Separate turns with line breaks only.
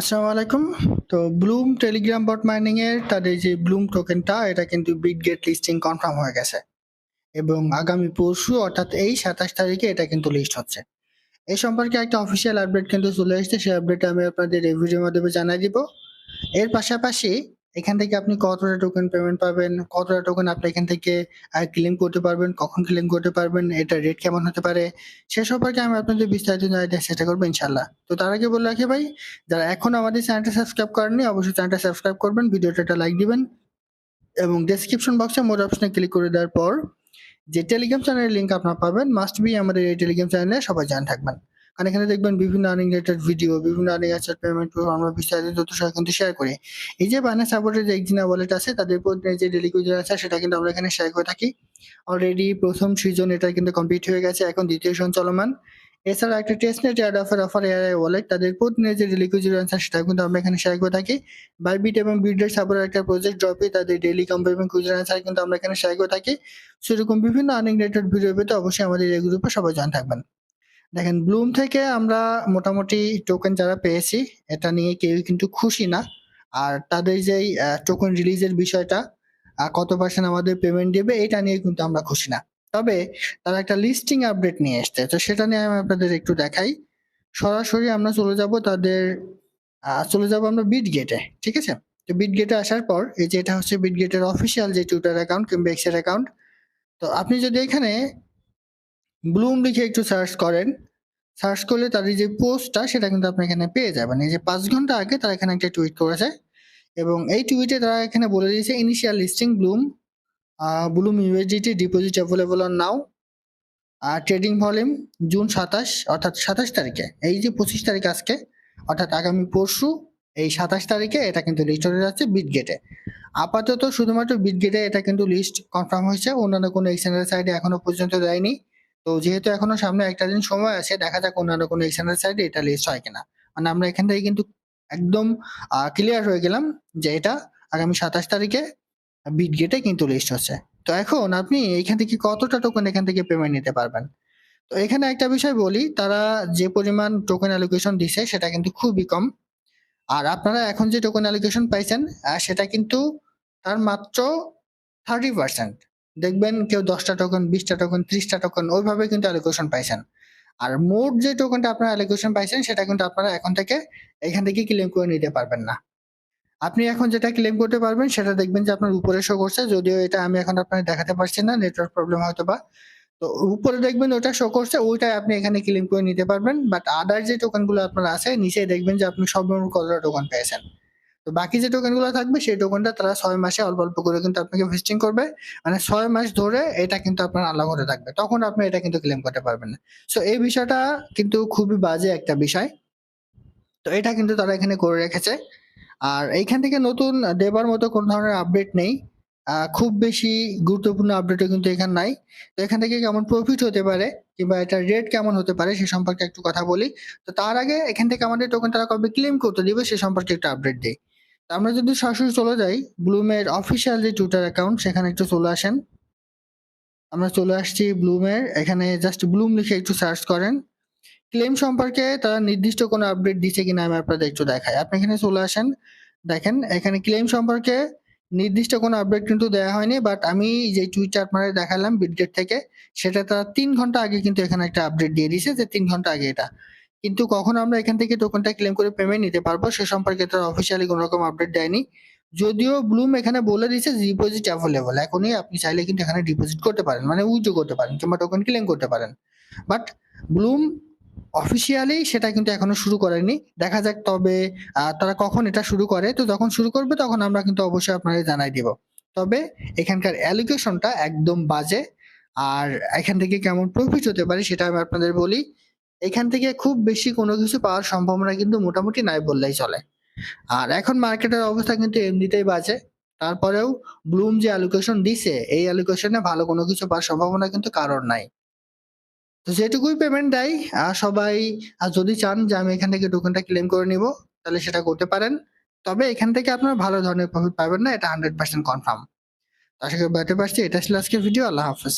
আসসালামু আলাইকুম। তো ব্লুম টেলিগ্রাম বট মাইনিং এর তাদের যে ব্লুম টোকেনটা এটা কিন্তু বিটগেট লিস্টিং কনফার্ম হয়ে গেছে। এবং আগামী পরশু, অর্থাৎ এই সাতাশ তারিখে এটা কিন্তু লিস্ট হচ্ছে। এই সম্পর্কে একটা অফিসিয়াল আপডেট কিন্তু চলে এসেছে। সেই আপডেট আমি আপনাদের এই মাধ্যমে জানাই দিব। এর পাশাপাশি এখান থেকে আপনি কতটা টোকেন পেমেন্ট পাবেন? কতটা টোকেন আপনি এখান থেকে ক্লেম করতে পারবেন? কখন ক্লেম করতে পারবেন? এটা রেট কেমন হতে পারে? সে সম্পর্কে আমি আপনাদের বিস্তারিত দেওয়ার চেষ্টা করব ইনশাল্লাহ তো তার আগে বলে রাখি ভাই, যারা এখন আমাদের চ্যানেলটা সাবস্ক্রাইব করেননি, অবশ্যই চ্যানেলটা সাবস্ক্রাইব করবেন ভিডিওটা একটা লাইক দিবেন এবং ডেসক্রিপশন বক্সে মোর অপশনে ক্লিক করে দেওয়ার পর যে টেলিগ্রাম চ্যানেলের লিঙ্ক আপনার পাবেন মাস্ট বি আমাদের এই টেলিগ্রাম চ্যানেলে সবাই জানা থাকবেন। কারণ এখানে দেখবেন বিভিন্ন আর্নিং রিলেটেড ভিডিও বিভিন্ন আর্নিং অ্যাসেট পেমেন্ট আমরা বিস্তারিত তথ্য কিন্তু শেয়ার করি। এই যে বানা সাপোর্টের যে একজিনা ওয়ালেট আছে, তাদের প্রতি যে ডেলি কুইজার আছে, সেটা কিন্তু আমরা এখানে শেয়ার করে থাকি। অলরেডি প্রথম সিজন এটা কিন্তু কমপ্লিট হয়ে গেছে, এখন দ্বিতীয় সিজন চলমান। এছাড়া একটা testnet air offer offer AI wallet তাদের প্রতিদিনের যে ডেলি কুইজার আনসার সেটা কিন্তু আমরা এখানে শেয়ার করে থাকি। বাইবিট এবং বিটের সাপোর্টের একটা প্রজেক্ট ড্রপে তাদের ডেলি এবং কুইজার আনসার কিন্তু আমরা এখানে শেয়ার করে থাকি। সেরকম বিভিন্ন আর্নিং রিলেটেড ভিডিও পেতে অবশ্যই আমাদের এই গ্রুপে সবাই জান থাকবেন। দেখেন ব্লুম থেকে আমরা মোটামুটি টোকেন যারা পেয়েছি, এটা নিয়ে কেউ কিন্তু খুশি না। আর তাদের যেই টোকেন রিলিজের বিষয়টা কত পার্সেন্ট আমাদের পেমেন্ট দেবে, এটা নিয়ে কিন্তু আমরা খুশি না। তবে তারা একটা লিস্টিং আপডেট নিয়ে এসছে, তো সেটা নিয়ে আমি আপনাদের একটু দেখাই। সরাসরি আমরা চলে যাব তাদের চলে যাব আমরা বিট গেটে ঠিক আছে? তো বিট গেটে আসার পর, এই যে এটা হচ্ছে বিট গেটের অফিসিয়াল যে টুইটার অ্যাকাউন্ট কিংবা এক্সের অ্যাকাউন্ট তো আপনি যদি এখানে ব্লুম লিখে একটু সার্চ করেন। সার্চ করলে তাদের যে পোস্টটা সেটা কিন্তু আপনি এখানে পেয়ে যাবেন। এই যে পাঁচ ঘণ্টা আগে তারা এখানে একটা টুইট করেছে এবং এই টুইটে তারা এখানে বলে দিয়েছে initial listing Bloom Bloom USDT deposit available on now R trading volume June সাতাশ, অর্থাৎ সাতাশ তারিখে। এই যে পঁচিশ তারিখ আজকে, অর্থাৎ আগামী পরশু, এই সাতাশ তারিখে এটা কিন্তু লিস্ট হয়ে যাচ্ছে বিটগেটে আপাতত শুধুমাত্র বিটগেটে এটা কিন্তু লিস্ট কনফার্ম হয়েছে। অন্যান্য কোনো এক্সচেঞ্জের সাইডে এখনও পর্যন্ত দেয়নি। তো যেহেতু এখনও সামনে একটা দিন সময় আছে, দেখা যাক অন্যান্য কোনো এক্সচেঞ্জের সাইডে এটা লিস্ট হয় কিনা। মানে আমরা এখান থেকে কিন্তু একদম ক্লিয়ার হয়ে গেলাম যে এটা আগামী সাতাশ তারিখে বিট গেটে কিন্তু লিস্ট হচ্ছে। তো এখন আপনি এখান থেকে কতটা টোকেন এখান থেকে পেমেন্ট নিতে পারবেন? তো এখানে একটা বিষয় বলি, তারা যে পরিমাণ টোকেন অ্যালোকেশন দিছে সেটা কিন্তু খুবই কম। আর আপনারা এখন যে টোকেন অ্যালোকেশন পাইছেন সেটা কিন্তু তার মাত্র থার্টি পার্সেন্ট দেখবেন কেউ দশটা টোকেন বিশটা টোকেন ত্রিশটা টোকেন ওইভাবে কিন্তু অ্যালোকেশন পাইছেন। আর মোট যে টোকেনটা আপনারা অ্যালোকেশন পাইছেন, সেটা কিন্তু আপনারা এখন থেকে, এখান থেকে ক্লেম করে নিতে পারবেন না। আপনি এখন যেটা ক্লেম করতে পারবেন, সেটা দেখবেন যে আপনার উপরে শো করছে, যদিও এটা আমি এখন আপনাকে দেখাতে পারছি না নেটওয়ার্ক প্রবলেম হয়তো বা। তো উপরে দেখবেন ওটা শো করছে, ওইটাই আপনি এখানে ক্লেম করে নিতে পারবেন। বাট আদার যে টোকেনগুলো আপনার আছে নিচে দেখবেন যে আপনি সর্বমোট কতটা টোকেন পেয়েছেন। তো বাকি যে টোকেনগুলো থাকবে, সেই টোকেনটা তারা ছয় মাসে অল্প অল্প করে কিন্তু আপনাকে ভিজিটিং করবে। মানে ছয় মাস ধরে এটা কিন্তু আপনার আলাদা করে থাকবে। তখন আপনি এটা কিন্তু ক্লেম করতে পারবেন না। সো এই বিষয়টা কিন্তু খুবই বাজে একটা বিষয়। তো এটা কিন্তু তারা এখানে করে রেখেছে। আর এইখান থেকে নতুন দেবার মতো কোন ধরনের আপডেট নেই। খুব বেশি গুরুত্বপূর্ণ আপডেটও কিন্তু এখানে নাই। তো এখান থেকে কেমন প্রফিট হতে পারে কিংবা এটা রেট কেমন হতে পারে সে সম্পর্কে একটু কথা বলি। তো তার আগে এখান থেকে আমাদের টোকেন তারা কবে ক্লেম করতে দিবে সে সম্পর্কে একটু আপডেট দিই। আমরা যদি সরাসরি চলে যাই ব্লুমের অফিসিয়াল যে টুইটার অ্যাকাউন্ট সেখানে একটু চলে আসেন। আমরা চলে আসছি ব্লুমের এখানে জাস্ট ব্লুম লিখে একটু সার্চ করেন। ক্লেম সম্পর্কে তারা নির্দিষ্ট কোনো আপডেট দিচ্ছে কিনা আমি আপনাদের একটু দেখাই। আপনি এখানে চলে আসেন, দেখেন, এখানে ক্লেম সম্পর্কে নির্দিষ্ট কোনো আপডেট কিন্তু দেওয়া হয়নি বাট আমি যে টুইটটা আপনাদের দেখালাম বিটগেট থেকে, সেটা তারা তিন ঘণ্টা আগে কিন্তু এখানে একটা আপডেট দিয়ে দিয়েছে, যে তিন ঘণ্টা আগে এটা। কিন্তু কখন আমরা এখান থেকে টোকেনটা ক্লেম করে পেমেন্ট নিতে পারব? সে সম্পর্কে তারা অফিসিয়ালি কোনো রকম আপডেট দেয়নি। যদিও ব্লুম এখানে বলে দিয়েছে ডিপোজিট অ্যাভেলেবল এখনই আপনি চাইলে কিন্তু এখানে ডিপোজিট করতে পারেন মানে উইথড্র করতে পারেন কিংবা টোকেন ক্লেম করতে পারেন। বাট ব্লুম অফিসিয়ালি সেটা কিন্তু এখনও শুরু করেনি। দেখা যাক তবে তারা কখন এটা শুরু করে। তো যখন শুরু করবে তখন আমরা কিন্তু অবশ্যই আপনাদের জানাই দিব। তবে এখানকার অ্যালোকেশনটা একদম বাজে। আর এখান থেকে কেমন প্রফিট হতে পারে সেটা আমি আপনাদের বলি। এখান থেকে খুব বেশি কোনো কিছু পাওয়ার সম্ভাবনা কিন্তু মোটামুটি নাই বললেই চলে। আর এখন মার্কেটের অবস্থা কিন্তু এমনিতেই বাজে। তারপরেও ব্লুম যে অ্যালোকেশন দিছে, এই অ্যালোকেশনে ভালো কোনো কিছু পাওয়ার সম্ভাবনা কিন্তু কারোর নাই। তো যেটুকুই পেমেন্ট দেয়, আর সবাই, আর যদি চান যে আমি এখান থেকে টোকেনটা ক্লেম করে নিব, তাহলে সেটা করতে পারেন। তবে এখান থেকে আপনার ভালো ধরনের প্রফিট পাবেন না, এটা হান্ড্রেড পার্সেন্ট কনফার্ম আশা করি বাড়তে পারছি, এটা ছিল আজকের ভিডিও আল্লাহ হাফেজ।